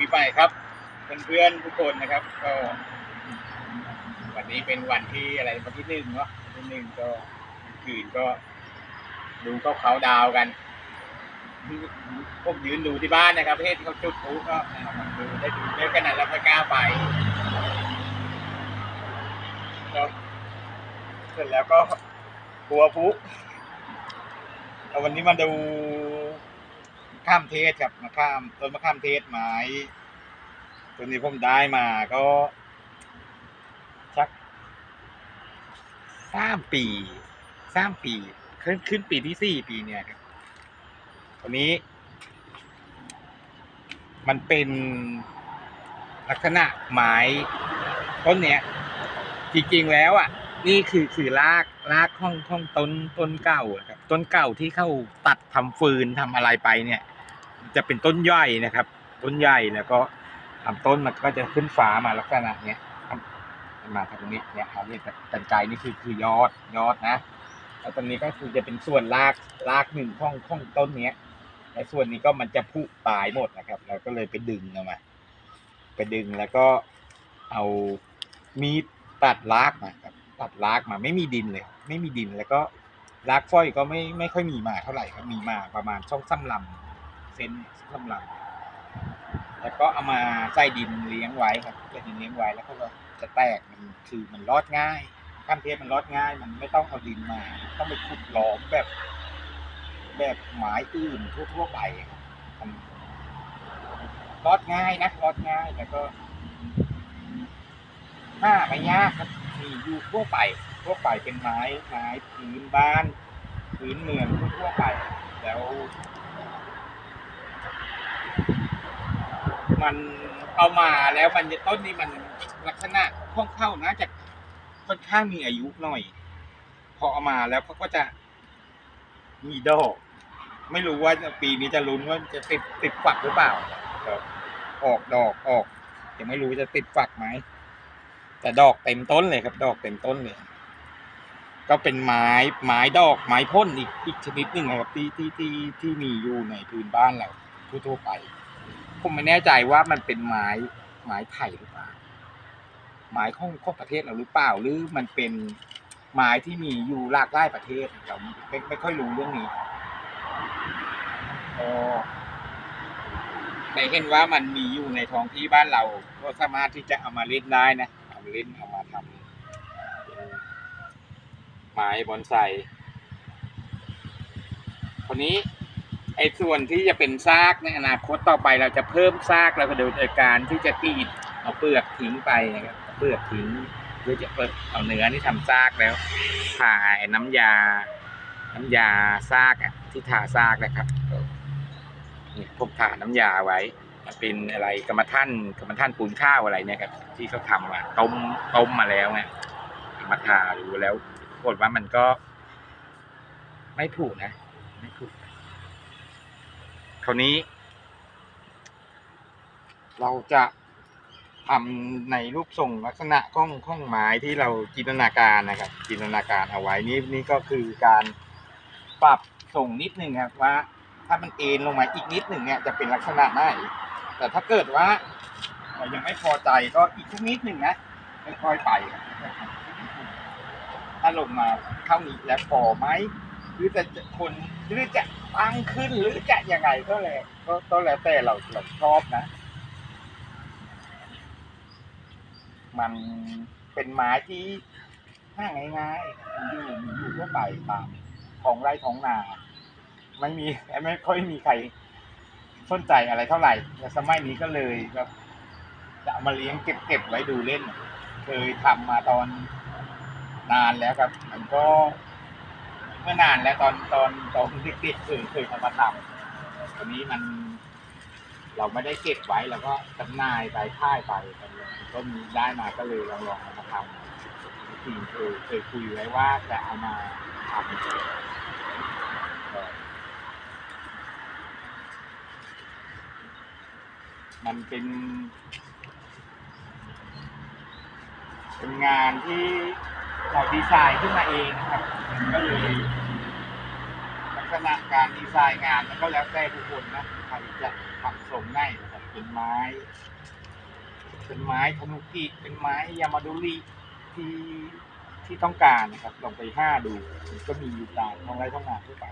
ปีใหม่ครับเพื่อนๆทุกคนนะครับ ก็วันนี้เป็นวันที่อะไรวันที่หนึ่งเนาะวันที่หนึ่งก็คืนก็ดูเขาเขาดาวกันพวกยืนดูที่บ้านนะครับประเทศที่เขาจุดพลุก็ดูได้ดูได้ขนาดแล้วไม่กล้าไปก็เสร็จแล้วก็กลัวพลุแต่วันนี้มาดู ข้ามเทศครับมาข้ามต้นมะข้ามเทศไม้ตัวนี้ผมได้มาก็สักสามปีสามปีขึ้นขึ้นปีที่สี่ปีเนี่ยครับตัวนี้ มันเป็นลักษณะไม้ต้นเนี้ยจริงๆแล้วอะ นี่คือคือรากรากของของต้นต้นเก่าครับต้นเก่าที่เข้าตัดทำฟืนทำอะไรไปเนี่ย จะเป็นต้นใหญ่นะครับ ต้นใหญ่แล้วก็ลำต้นมันก็จะขึ้นฟ้ามาลักษณะเนี้ยมาทางนี้เนี่ยครับนี่กันไกนี่คือคือยอดยอดนะแล้วตรงนี้ก็คือจะเป็นส่วนรากรากหนึ่งของของต้นเนี้ยในส่วนนี้ก็มันจะผุตายหมดนะครับเราก็เลยไปดึงเอามา ไปดึงแล้วก็เอามีดตัดรากมาครับตัดรากมาไม่มีดินเลย ไม่มีดินแล้วก็รากฝ้อยก็ไม่ไม่ค่อยมีมาเท่าไหร่ครับมีมาประมาณช่องซ้ำลำ ซนซ้ำลำแล้วก็เอามาใส่ดินเลี้ยงไว้ครับใส่ดินเลี้ยงไว้แล้วก็จะแตกมันคือมันรอดง่ายข้ามเทปมันรอดง่าย มันไม่ต้องเอาดินมา ต้องไปขุดหลอมแบบ แบบไม้อื่นทั่วๆไปครับมันรอดง่ายนะรอดง่ายแล้วก็ห้าไม่ยากครับมีอยู่ทั่วไปทั่วไปเป็นไม้ไม้พื้นบ้าน พื้นเมืองทั่วไปแล้ว มันเอามาแล้วมันจะต้นนี้มันลักษณะค่อนเข้านะจะค่อนข้างมีอายุหน่อย พอเอามาแล้วเขาก็จะมีดอก ไม่รู้ว่าปีนี้จะลุ้นว่าจะติดติดฝักหรือเปล่าครับออกดอกออกยังไม่รู้จะติดฝักไหมแต่ดอกเต็มต้นเลยครับ ดอกเต็มต้นเลยก็เป็นไม้ไม้ดอกไม้พ่นอีกอีกชนิดหนึ่งครับที่ที่ที่ที่มีอยู่ในพื้นบ้านเราทั่วๆไป ผมไม่แน่ใจว่ามันเป็นไม้ไม้ไผ่หรือเปล่าไม้ของของประเทศเราหรือเปล่า หรือมันเป็นไม้ที่มีอยู่หลากหลายประเทศเราไม่ไม่ค่อยรู้เรื่องนี้อ๋อแต่เห็นว่ามันมีอยู่ในท้องที่บ้านเรา ก็สามารถที่จะเอามาเล่นได้นะเอามาเล่นเอามาทำไม้บอนไซคนนี้ ไอ้ส่วนที่จะเป็นซากในอนาคตต่อไปเราจะเพิ่มซากแล้วก็โดยการที่จะกรีดเอาเปลือกทิ้งไปนะครับเปลือกทิ้งเพื่อจะเปิดเอาเนื้อที่ทำซากแล้วทาไอ้น้ำยา น้ำยาซากอะที่ทาซากนะครับนี่พวกทาน้ำยาไว้เป็นอะไรกรรมท่านกรรมท่านปูนข้าวอะไรเนี่ยครับที่เขาทำมาต้มต้มมาแล้วเนี่ยมาทาดูแล้วปรากฏว่ามันก็ ไม่ผูกนะ ไม่ผูก คราวนี้ เราจะทำในรูปทรงลักษณะข้องข้องไม้ที่เราจินตนาการนะครับ จินตนาการเอาไว้นี่นี่ก็คือการปรับส่งนิดหนึ่งครับว่า ถ้ามันเอ็นลงมาอีกนิดหนึ่งเนี่ยจะเป็นลักษณะไหนแต่ถ้าเกิดว่าเรายังไม่พอใจก็อีกสักนิดหนึ่งนะค่อยๆไปถ้าลงมาเท่านี้แล้วพอไหมหรือจะจะคนหรือจะ ตั้งขึ้นหรือจะยังไงก็แล้วก็ก็แล้วแต่เราเราชอบนะ มันเป็นไม้ที่ห้าง่ายๆอยู่อยู่ทั่วไปตามของไร่ของนา ไม่มีไม่ค่อยมีใครสนใจอะไรเท่าไหร่แต่สมัยนี้ก็เลยแบบจะมาเลี้ยงเก็บเก็บไว้ดูเล่น เคยทำมาตอนนานแล้วครับ มันก็ เมื่อนานแล้วตอนตอนตอนเด็กๆเคยเคยทำมาทำตอนนี้มันเราไม่ได้เก็บไว้เราก็จำหน่ายไปค่ายไปก็มีได้มาก็เลยลองลองเอามาทำจริงเคยเคยคุยไว้ว่าจะเอามาทำมันเป็น เป็นงานที่เราดีไซน์ขึ้นมาเองนะครับ ก็เลยลักษณะการดีไซน์งานมันก็แล้วแต่ทุกคนนะใครจะทำทรงได้นะครับเป็นไม้ เป็นไม้ธนุกิเป็นไม้ยามาดุริที่ที่ต้องการนะครับลองไปห้าดูมันก็มีอยู่ตามท้องไร่ท้องนาทั่วไป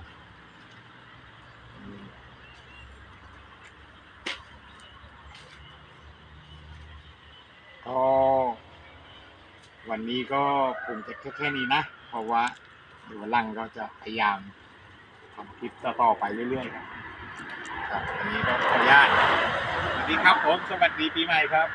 ก็วันนี้ก็คงจะแค่แค่นี้นะ เพราะว่า เดี๋ยววันหลังก็จะพยายามทำคลิปต่อๆไปเรื่อยๆครับครับวันนี้ก็ขออนุญาตสวัสดีครับผมสวัสดีปีใหม่ครับ